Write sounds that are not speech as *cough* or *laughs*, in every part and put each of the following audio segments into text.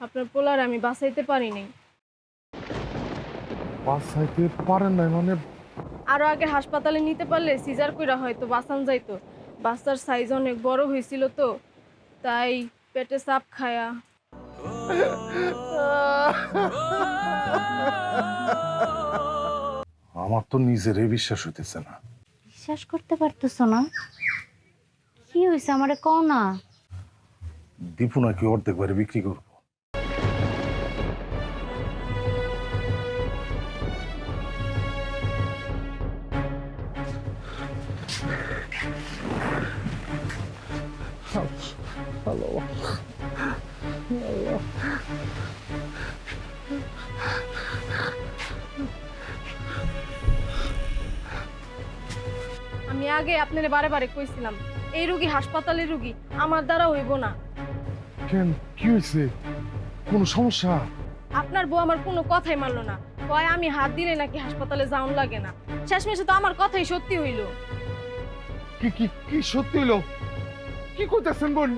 আপনার পোলার আমি বাঁচাইতে পারি নাই বাঁচাইতে পারেন নাই মানে? আরও আগে হাসপাতালে নিতে পারলে সিজার কইরা হয়তো বাঁচান যাইতো। বাচ্চার সাইজ অনেক বড় হয়েছিল তো তাই পেটে চাপ খায়া। আমার তো নিজেরই বিশ্বাস হইতেছে না। বিশ্বাস করতে পারতেছো না? কি হয়েছে আমারে কও না? দীপু নাকি অর্ধেক বারে বিক্রি করব। আমি আগে আপনার বারে বারে কইছিলাম এই রুগী হাসপাতালের রুগী আমার দ্বারা হইব না। কেন? কি হয়েছে কোনো সমস্যা? আপনার বউ আমার কোনো কথাই মানলো না। কয় আমি হাত দিলে নাকি হাসপাতালে যাওন লাগে না। শেষমেশে তো আমার কথাই সত্যি হইল। কি কি কি সত্যি হলো কি করতেছেন বোন?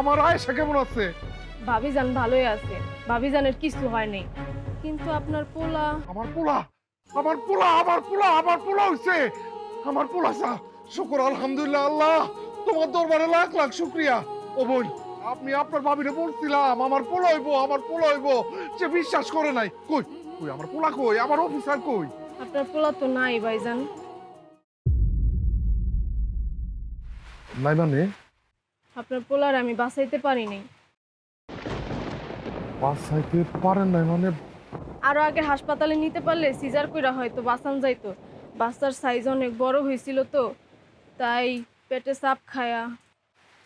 আমার আয়েশা কেমন আছে? ভাবি ভাবিজান ভালোই আছে। ভাবি ভাবিজানের কিছু হয় নাই। কিন্তু আপনার পোলা আমার পোলা আমার পোলা আমার পোলা আমার পোলা হইছে। আমার পোলা সা শুকর আলহামদুলিল্লাহ আল্লাহ। তোমার দরবারে লাখ লাখ শুক্রিয়া। ও বোন আপনি আপনার ভাবিরে বলছিলাম আমার পোলা হইবো আমার পোলা হইবো। সে বিশ্বাস করে নাই। কই কই আমার পোলা কই আমার অফিসার কই? আপনার পোলা তো নাই ভাইজান। নাই মানে? আপনার পোলার আমি বাঁচাইতে পারি নাই বাঁচাইতে পারেন নাই মানে আরও আগে হাসপাতালে নিতে পারলে সিজার কইরা হয়তো বাঁচান যাইতো। বাচ্চার সাইজ অনেক বড় হয়েছিল তো তাই পেটে সাপ খায়া।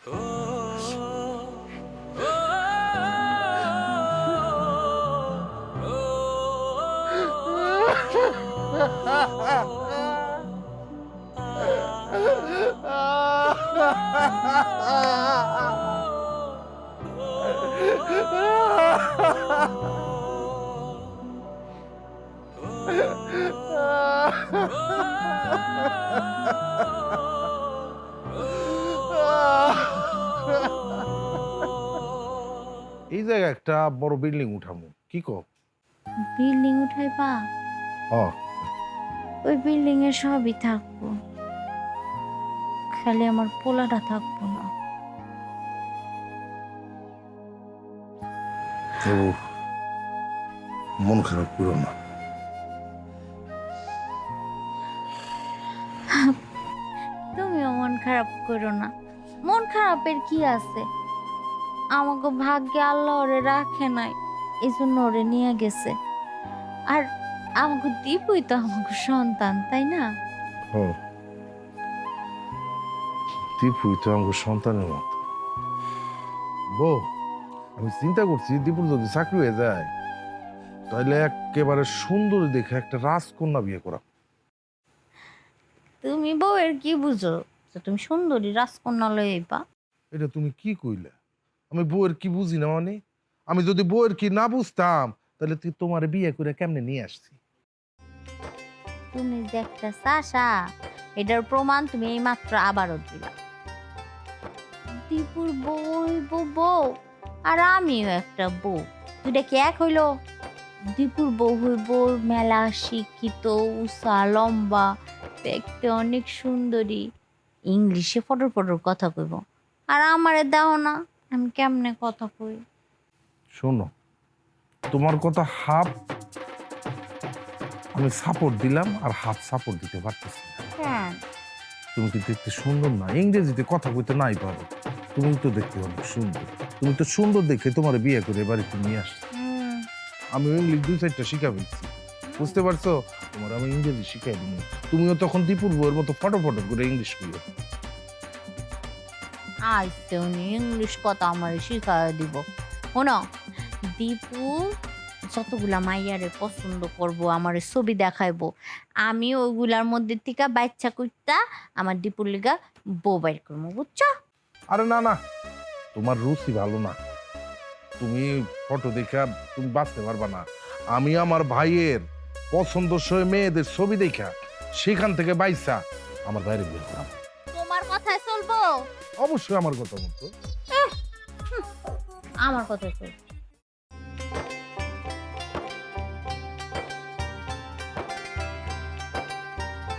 *laughs* *laughs* *laughs* এই জায়গায় একটা বড় বিল্ডিং উঠামু। কি কো বিল্ডিং উঠাইবা? ও ওই বিল্ডিং এ সবই থাকব। খালি আমার পোলাটা থাকব না। মন খারাপ করো না। করো না। মন খারাপের কি আছে? আমাকে ভাগ্যে আল্লাহ ওরে রাখে নাই এই জন্য ওরে নিয়ে গেছে। আর আমাকে দীপুই তো আমাকে সন্তান তাই না? দীপুই তো আমার সন্তানের মতো। বউ আমি চিন্তা করছি দীপুর যদি চাকরি হয়ে যায় তাহলে একেবারে সুন্দর দেখে একটা রাজকন্যা বিয়ে করা তুমি বউয়ের কি বুঝো? যে তুমি সুন্দরী রাজকন্যা লইবা এটা তুমি কি কইলে? আমি বউয়ের কি বুঝি না মানে? আমি যদি বউয়ের কি না বুঝতাম তাহলে তুই তোমার বিয়ে করে কেমনে নিয়ে আসছি তুমি যে একটা চাষা এটার প্রমাণ তুমি এই মাত্র আবারও দিলা। দীপুর বউ বউ আর আমিও একটা বউ। দুইটা কি এক হইল? দীপুর বউ হইব মেলা শিক্ষিত উষা লম্বা দেখতে অনেক সুন্দরী। ইংলিশে ফটর ফটর কথা কইব। আর আমারে দাও না আমি কেমনে কথা কই? শোনো তোমার কথা হাফ আমি সাপোর্ট দিলাম আর হাফ সাপোর্ট দিতে পারতেছি না। কেন তুমি কি দেখতে সুন্দর না? ইংরেজিতে কথা কইতে নাই পারো। তুমি তো দেখতে অনেক সুন্দর। তুমি তো সুন্দর দেখে তোমার বিয়ে করে বাড়িতে নিয়ে আসছো। হুম, আমি ইংলিশ দুই চারটা শিখা ফেলছি। বুঝতে পারছ? তোমার আমি ইংরেজি শিখাই দিব তুমিও তখন দীপুর বউয়ের মতো ফটো ফটো করে ইংলিশ কইও। আইসে উনি ইংলিশ কথা আমার শিখাই দিব। শোনো দীপু যতগুলা মাইয়ারে পছন্দ করব আমার ছবি দেখাইবো আমি ওইগুলার মধ্যে থেকে বাচ্চা কুইতা আমার দীপুর লিগা বউ বাইর করব বুঝছ? আরে না না তোমার রুচি ভালো না। তুমি ফটো দেখা তুমি বাঁচতে পারবা না। আমি আমার ভাইয়ের পছন্দ পছন্দসই মেয়েদের ছবি দেখা সেখান থেকে বাইসা আমার বাইরে বের করা। তোমার কথায় চলবো? অবশ্যই আমার কথা মতো আমার কথা চলবো।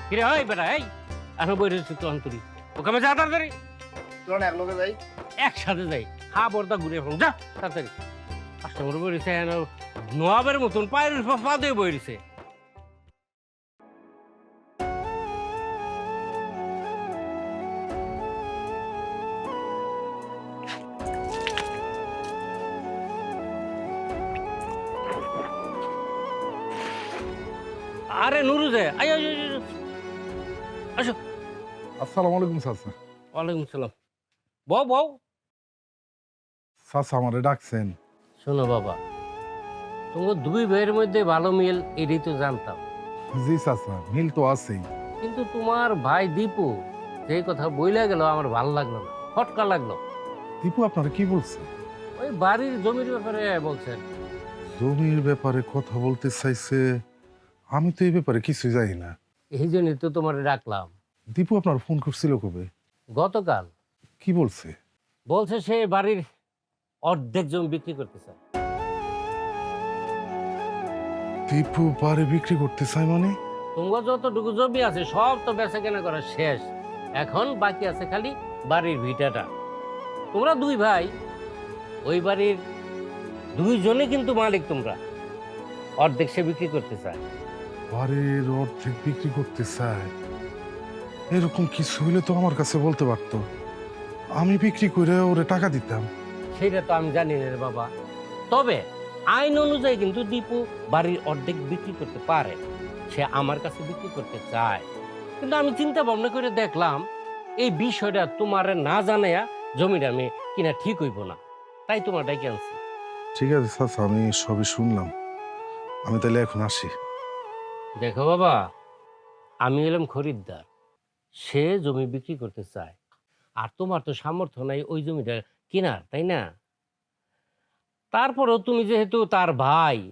কিরে হয় বেটা এই আর বইরে তো অন্তরি। ওখানে যা তাড়াতাড়ি। চল এক লগে যাই? একসাথে যাই। খা বর্দা ঘুরে ফোন যা তাড়াতাড়ি। কাস্টমার বইরেছে নোয়াবের মতন পায়ের পা দিয়ে বইরেছে আরে নুরু যে আয় আয়, আয়, আয়। আসো। আসসালামু আলাইকুম চাচা। ওয়ালাইকুম সালাম। বউ বউ। চাচা আমারে ডাকছেন। শোনো বাবা তোমার দুই ভাইয়ের মধ্যে ভালো মিল এটাই তো জানতাম। জি চাচা মিল তো আছেই। কিন্তু তোমার ভাই দীপু যেই কথা বইলে গেল আমার ভালো লাগল না। ফটকা লাগল। দীপু আপনারা কি বলছে ওই বাড়ির জমির ব্যাপারে বলছেন জমির ব্যাপারে কথা বলতে চাইছে আমি তো এই ব্যাপারে কিছুই জানি না। এই জন্যই তো তোমার ডাকলাম। দীপু আপনার ফোন করছিল কবে? গতকাল। কি বলছে? বলছে সে বাড়ির অর্ধেক জমি বিক্রি করতে চায় দীপু বাড়ি বিক্রি করতে চায় মানে? তোমার যতটুকু জমি আছে সব তো বেচা কেনা করা শেষ। এখন বাকি আছে খালি বাড়ির ভিটাটা। তোমরা দুই ভাই ওই বাড়ির দুইজনে কিন্তু মালিক তোমরা। অর্ধেক সে বিক্রি করতে চায়। বাড়ির অর্ধেক বিক্রি করতে চায়। এরকম কিছু হইলে তো আমার কাছে বলতে পারতো। আমি বিক্রি করে ওরে টাকা দিতাম। সেটা তো আমি জানি না রে বাবা। তবে আইন অনুযায়ী কিন্তু দীপু বাড়ির অর্ধেক বিক্রি করতে পারে। সে আমার কাছে বিক্রি করতে চায়। কিন্তু আমি চিন্তা ভাবনা করে দেখলাম এই বিষয়টা তোমার না জানাইয়া জমিটা আমি কিনা ঠিক হইব না। তাই তোমার ডাকে আনছি। ঠিক আছে চাচা আমি সবই শুনলাম। আমি তাহলে এখন আসি। দেখো বাবা আমি এলাম খরিদ্দার। সে জমি বিক্রি করতে চায়। আর তোমার তো সামর্থ্য নাই ওই জমিটা কেনার তাই না? তারপরও তুমি যেহেতু তার ভাই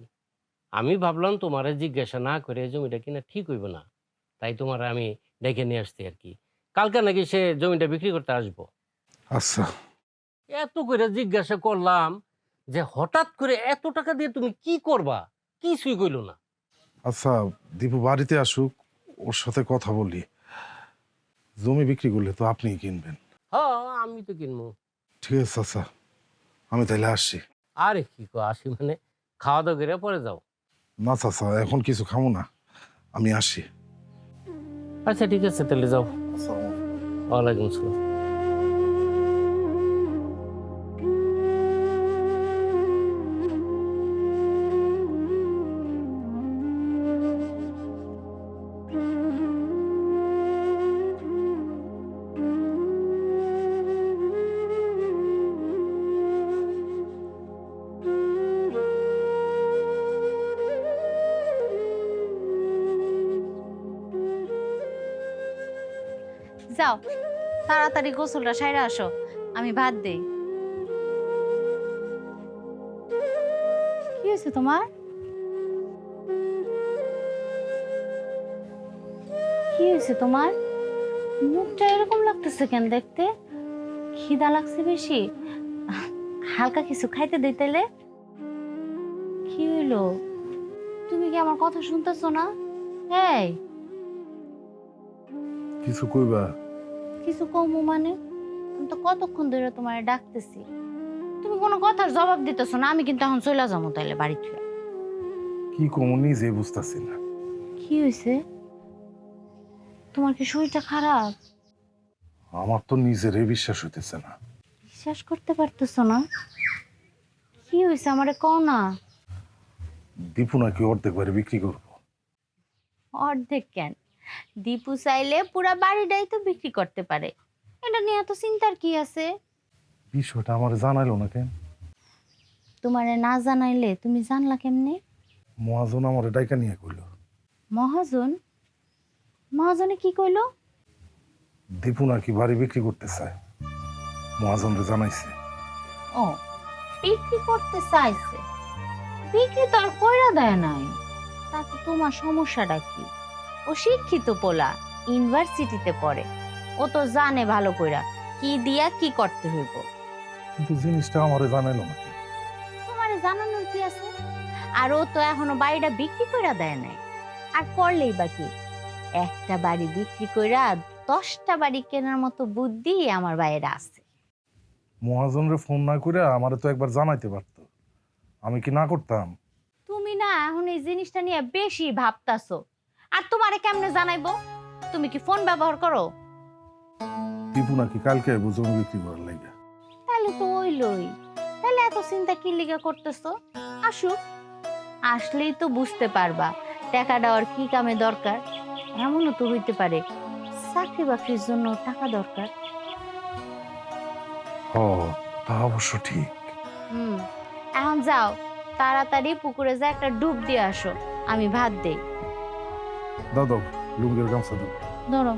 আমি ভাবলাম তোমারে জিজ্ঞাসা না করে জমিটা কিনা ঠিক হইব না। তাই তোমার আমি ডেকে নিয়ে আসছি আর কি। কালকে নাকি সে জমিটা বিক্রি করতে আসব। আচ্ছা। এত করে জিজ্ঞাসা করলাম যে হঠাৎ করে এত টাকা দিয়ে তুমি কি করবা? কিছুই কইল না। আচ্ছা দীপু বাড়িতে আসুক ওর সাথে কথা বলি। জমি বিক্রি করলে তো আপনিই কিনবেন। হ্যাঁ আমি তো কিনবো। ঠিক আছে চাচা আমি তাহলে আসছি। আরে কি কো আসি মানে খাওয়া দাওয়া করে পরে যাও। না চাচা এখন কিছু খামো না। আমি আসি। আচ্ছা ঠিক আছে তাহলে যাও। ওয়ালাইকুম আসসালাম। যাও, তাড়াতাড়ি গোসলটা সাইরা আসো, আমি ভাত দেই। কি হয়েছে তোমার? কি হয়েছে তোমার? মুখটা এরকম লাগতেছে কেন দেখতে? খিদা লাগছে বেশি। হালকা কিছু খাইতে দিই তাইলে? কি হইল? তুমি কি আমার কথা শুনতেছো না? এই। কিছু কইবা? কিছু কমু মানে? আমি তো কতক্ষণ ধরে তোমার ডাকতেছি। তুমি কোনো কথার জবাব দিতেছো না আমি কিন্তু এখন চলে যাব তাইলে বাড়ি থেকে কি কমু নিজে বুঝতেছি না। কি হয়েছে তোমার কি শরীরটা খারাপ? আমার তো নিজেরই বিশ্বাস হইতেছে না। বিশ্বাস করতে পারতেছো না? কি হয়েছে আমারে কও না? দীপু নাকি অর্ধেক বাড়ি বিক্রি করব। অর্ধেক কেন? দীপু চাইলে পুরা বাড়িটাই তো বিক্রি করতে পারে। এটা নিয়ে এত চিন্তার কি আছে? বিষয়টা আমার জানাইলো না কেন? তোমারে না জানাইলে তুমি জানলা কেমনে? মহাজন আমার ডাইকা নিয়ে কইল। মহাজন? মহাজনে কি কইলো? দীপু নাকি বাড়ি বিক্রি করতে চায়। মহাজনরে জানাইছে। ও বিক্রি করতে চাইছে। বিক্রি তো আর কইরা দেয় নাই। তাতে তোমার সমস্যাটা কি? ও শিক্ষিত পোলা ইউনিভার্সিটিতে পড়ে। ও তো জানে ভালো কইরা কি দিয়া কি করতে হইব। কিন্তু জিনিসটা আমারে জানাইলো না? তোমারে জানানোর কি আছে? আর ও তো এখনও বাড়িটা বিক্রি কইরা দেয় নাই। আর করলেই বা কি? একটা বাড়ি বিক্রি কইরা দশটা বাড়ি কেনার মতো বুদ্ধি আমার বাইরে আছে। মহাজনরে ফোন না করে আমারে তো একবার জানাইতে পারতো। আমি কি না করতাম? তুমি না এখন এই জিনিসটা নিয়ে বেশি ভাবতাছো। আর তোমারে কেমনে জানাইবো? তুমি কি ফোন ব্যবহার করো? টিপু নাকি কালকে আইবো জমি বিক্রি করার লাগে। তাহলে তো ওইলই। তাহলে এত চিন্তা কি লিগা করতেছো? আসুক আসলেই তো বুঝতে পারবা টাকা দেওয়ার কি কামে দরকার। এমনও তো হইতে পারে চাকরি বাকরির জন্য টাকা দরকার। ও তা অবশ্য ঠিক। হুম এখন যাও তাড়াতাড়ি পুকুরে যা একটা ডুব দিয়ে আসো আমি ভাত দেই। দাদা লুঙ্গির গামছা দাও। ধরো